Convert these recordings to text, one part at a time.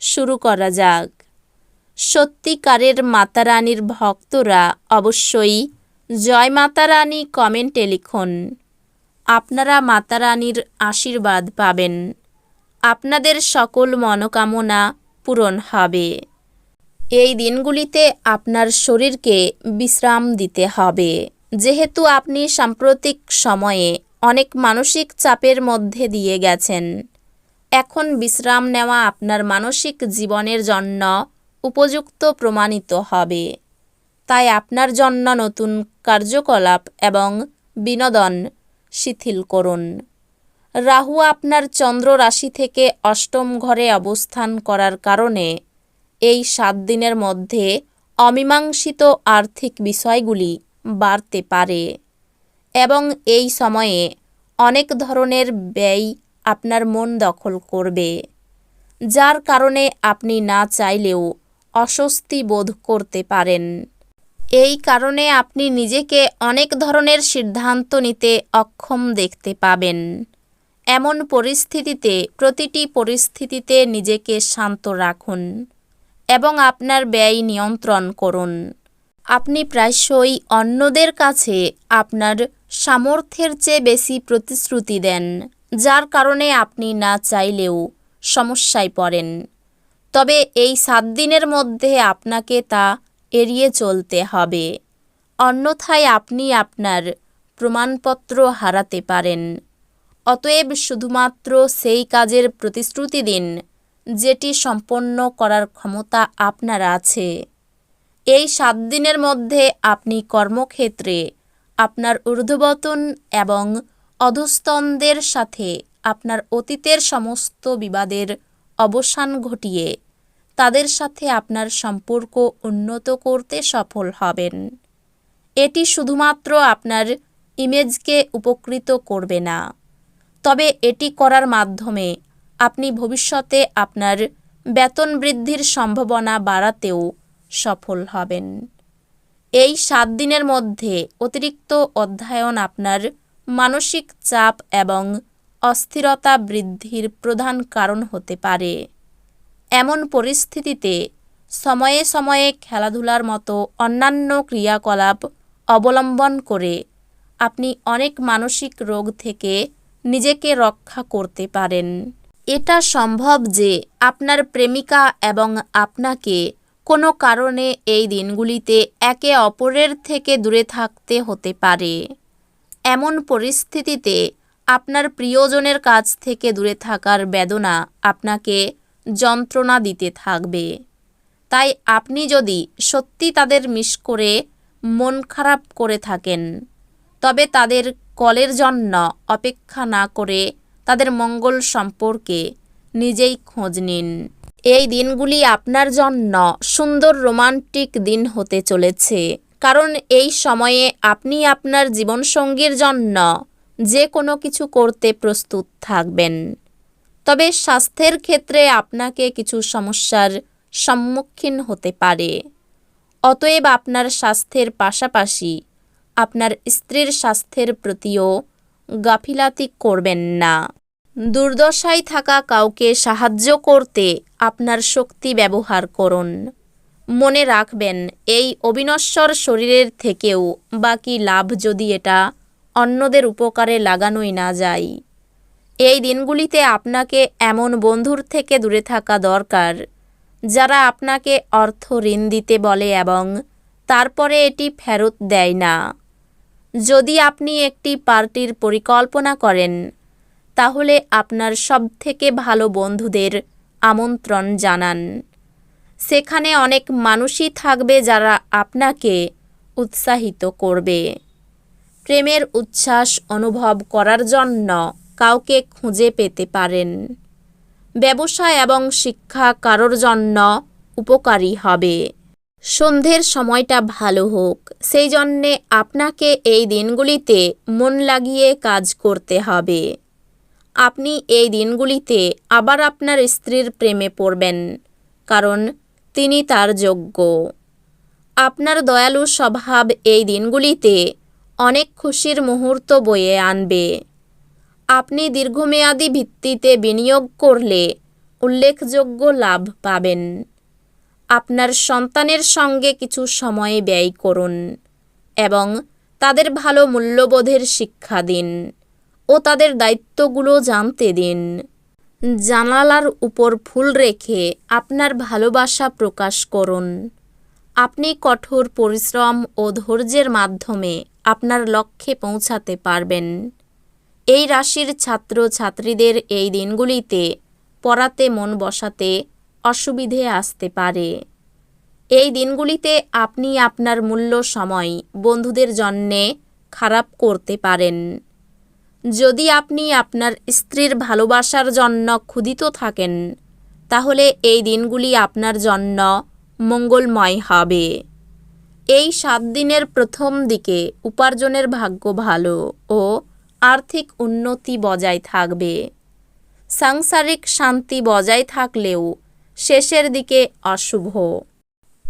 শুরু করা যাক। সত্যিকারের মাতারানীর ভক্তরা অবশ্যই জয় মাতারানী কমেন্টে লিখুন। আপনারা মাতারানীর আশীর্বাদ পাবেন। আপনাদের সকল মনোকামনা পূরণ হবে। এই দিনগুলিতে আপনার শরীরকে বিশ্রাম দিতে হবে। যেহেতু আপনি সাম্প্রতিক সময়ে অনেক মানসিক চাপের মধ্যে দিয়ে গেছেন এখন বিশ্রাম নেওয়া আপনার মানসিক জীবনের জন্য উপযুক্ত প্রমাণিত হবে। তাই আপনার জন্য নতুন কার্যকলাপ এবং বিনোদন শিথিল করুন। রাহু আপনার চন্দ্র রাশি থেকে অষ্টম ঘরে অবস্থান করার কারণে এই সাত দিনের মধ্যে অমীমাংসিত আর্থিক বিষয়গুলি বাড়তে পারে এবং এই সময়ে অনেক ধরনের ব্যয় আপনার মন দখল করবে। যার কারণে আপনি না চাইলেও অস্বস্তি বোধ করতে পারেন। এই কারণে আপনি নিজেকে অনেক ধরনের সিদ্ধান্ত নিতে অক্ষম দেখতে পাবেন। এমন পরিস্থিতিতে প্রতিটি পরিস্থিতিতে নিজেকে শান্ত রাখুন এবং আপনার ব্যয় নিয়ন্ত্রণ করুন। আপনি প্রায়শই অন্যদের কাছে আপনার সামর্থ্যের চেয়ে বেশি প্রতিশ্রুতি দেন। যার কারণে আপনি না চাইলেও সমস্যায় পড়েন। তবে এই সাত দিনের মধ্যে আপনাকে তা এড়িয়ে চলতে হবে। অন্যথায় আপনি আপনার প্রমাণপত্র হারাতে পারেন। অতএব শুধুমাত্র সেই কাজের প্রতিশ্রুতি দিন, যেটি সম্পন্ন করার ক্ষমতা আপনার আছে। এই সাত দিনের মধ্যে আপনি কর্মক্ষেত্রে আপনার ঊর্ধ্ববতন এবং অধস্তনদের সাথে আপনার অতীতের সমস্ত বিবাদের অবসান ঘটিয়ে তাদের সাথে আপনার সম্পর্ক উন্নত করতে সফল হবেন। এটি শুধুমাত্র আপনার ইমেজকে উপকৃত করবে না। তবে এটি করার মাধ্যমে আপনি ভবিষ্যতে আপনার বেতন বৃদ্ধির সম্ভাবনা বাড়াতেও সফল হবেন। এই সাত দিনের মধ্যে অতিরিক্ত অধ্যয়ন আপনার মানসিক চাপ এবং অস্থিরতা বৃদ্ধির প্রধান কারণ হতে পারে। এমন পরিস্থিতিতে সময়ে সময়ে খেলাধুলার মতো অন্যান্য ক্রিয়াকলাপ অবলম্বন করে আপনি অনেক মানসিক রোগ থেকে নিজেকে রক্ষা করতে পারেন। এটা সম্ভব যে আপনার প্রেমিকা এবং আপনাকে কোনো কারণে এই দিনগুলিতে একে অপরের থেকে দূরে থাকতে হতে পারে। এমন পরিস্থিতিতে আপনার প্রিয়জনের কাছ থেকে দূরে থাকার বেদনা আপনাকে যন্ত্রণা দিতে থাকবে। তাই আপনি যদি সত্যি তাদের মিস করে মন খারাপ করে থাকেন, তবে তাদের কলের জন্য অপেক্ষা না করে তাদের মঙ্গল সম্পর্কে নিজেই খোঁজ নিন। এই দিনগুলি আপনার জন্য সুন্দর রোমান্টিক দিন হতে চলেছে। কারণ এই সময়ে আপনি আপনার জীবনসঙ্গীর জন্য যে কোনো কিছু করতে প্রস্তুত থাকবেন। তবে স্বাস্থ্যের ক্ষেত্রে আপনাকে কিছু সমস্যার সম্মুখীন হতে পারে। অতএব আপনার স্বাস্থ্যের পাশাপাশি আপনার স্ত্রীর স্বাস্থ্যের প্রতিও গাফিলাতি করবেন না। দুর্দশায় থাকা কাউকে সাহায্য করতে আপনার শক্তি ব্যবহার করুন। মনে রাখবেন, এই অবিনশ্বর শরীরের থেকেও বাকি লাভ যদি এটা অন্যদের উপকারে লাগানোই না যায়। এই দিনগুলিতে আপনাকে এমন বন্ধুর থেকে দূরে থাকা দরকার, যারা আপনাকে অর্থ ঋণ দিতে বলে এবং তারপরে এটি ফেরত দেয় না। যদি আপনি একটি পার্টির পরিকল্পনা করেন, তাহলে আপনার সবথেকে ভালো বন্ধুদের আমন্ত্রণ জানান। সেখানে অনেক মানুষই থাকবে যারা আপনাকে উৎসাহিত করবে। প্রেমের উচ্ছ্বাস অনুভব করার জন্য কাউকে খুঁজে পেতে পারেন। ব্যবসা এবং শিক্ষা কারোর জন্য উপকারী হবে। সন্ধ্যের সময়টা ভালো হোক, সেই জন্যে আপনাকে এই দিনগুলিতে মন লাগিয়ে কাজ করতে হবে। আপনি এই দিনগুলিতে আবার আপনার স্ত্রীর প্রেমে পড়বেন, কারণ তিনি তার যোগ্য। আপনার দয়ালু স্বভাব এই দিনগুলিতে অনেক খুশির মুহূর্ত বয়ে আনবে। আপনি দীর্ঘমেয়াদী ভিত্তিতে বিনিয়োগ করলে উল্লেখযোগ্য লাভ পাবেন। আপনার সন্তানের সঙ্গে কিছু সময় ব্যয় করুন এবং তাদের ভালো মূল্যবোধের শিক্ষা দিন ও তাদের দায়িত্বগুলো জানতে দিন। জানালার উপর ফুল রেখে আপনার ভালোবাসা প্রকাশ করুন। আপনি কঠোর পরিশ্রম ও ধৈর্যের মাধ্যমে আপনার লক্ষ্যে পৌঁছাতে পারবেন। এই রাশির ছাত্র ছাত্রীদের এই দিনগুলিতে পড়াতে মন বসাতে অসুবিধে আসতে পারে। এই দিনগুলিতে আপনি আপনার মূল্য সময় বন্ধুদের জন্যে খারাপ করতে পারেন। যদি আপনি আপনার স্ত্রীর ভালোবাসার জন্য ক্ষুদিত থাকেন, তাহলে এই দিনগুলি আপনার জন্য মঙ্গলময় হবে। এই সাত দিনের প্রথম দিকে উপার্জনের ভাগ্য ভালো ও আর্থিক উন্নতি বজায় থাকবে। সাংসারিক শান্তি বজায় থাকলেও শেষের দিকে অশুভ।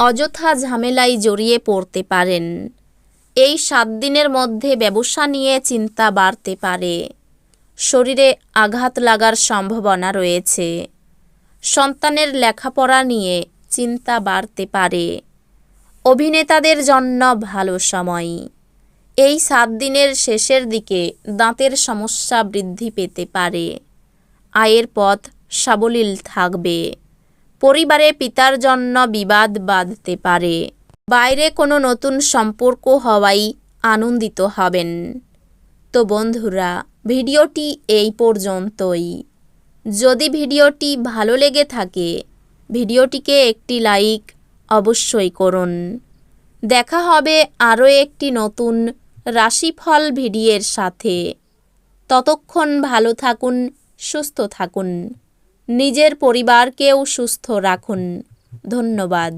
অযথা ঝামেলায় জড়িয়ে পড়তে পারেন। এই সাত দিনের মধ্যে ব্যবসা নিয়ে চিন্তা বাড়তে পারে। শরীরে আঘাত লাগার সম্ভাবনা রয়েছে। সন্তানের লেখাপড়া নিয়ে চিন্তা বাড়তে পারে। অভিনেতাদের জন্য ভালো সময়। এই সাত দিনের শেষের দিকে দাঁতের সমস্যা বৃদ্ধি পেতে পারে। আয়ের পথ সাবলীল থাকবে। পরিবারে পিতার জন্য বিবাদ বাঁধতে পারে। বাইরে কোনো নতুন সম্পর্ক হওয়াই আনন্দিত হবেন। তো বন্ধুরা, ভিডিওটি এই পর্যন্তই। যদি ভিডিওটি ভালো লেগে থাকে, ভিডিওটিকে একটি লাইক অবশ্যই করুন। দেখা হবে আরও একটি নতুন রাশিফল ভিডিওর সাথে। ততক্ষণ ভালো থাকুন, সুস্থ থাকুন। নিজের পরিবারকেও সুস্থ রাখুন। ধন্যবাদ।